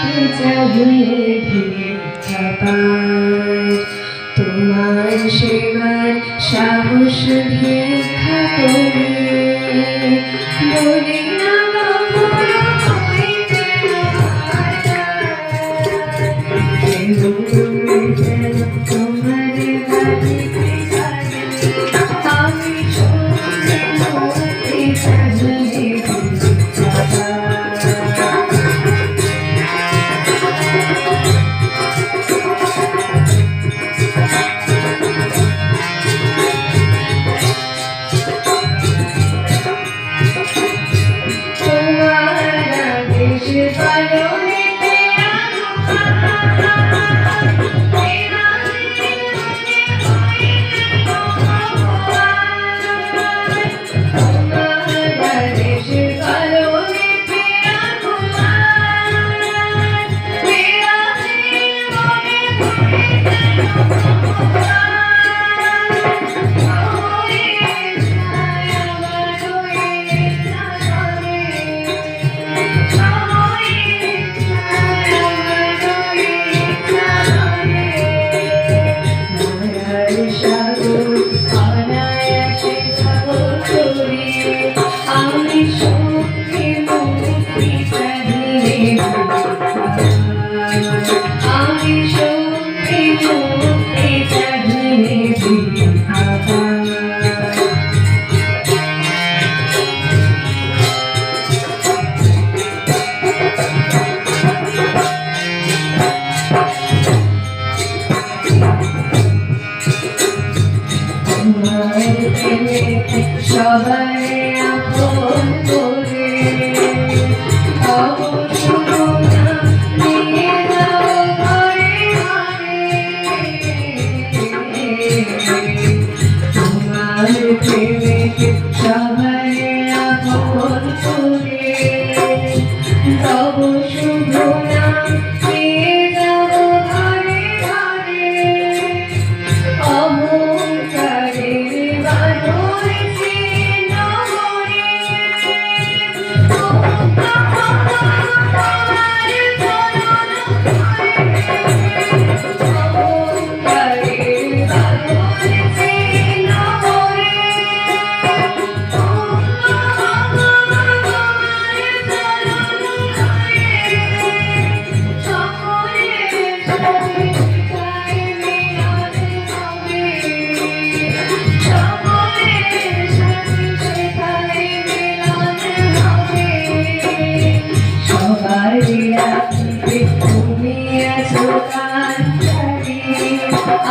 ভেজা হয়ে ভিড়ে চাপায় তোমার সেবার সাহস ভিক্ষা করে সবাই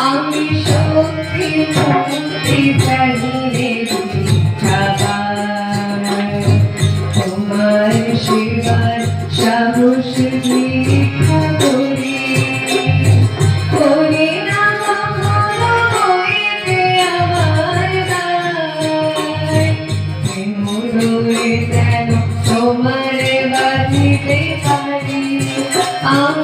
আমি সত্যি মুক্তি চাইলে তোমার সেবার সাহস ভিক্ষা করি করি না হইতে আমার দায় তোমার বাঁধিতে পারি। আমি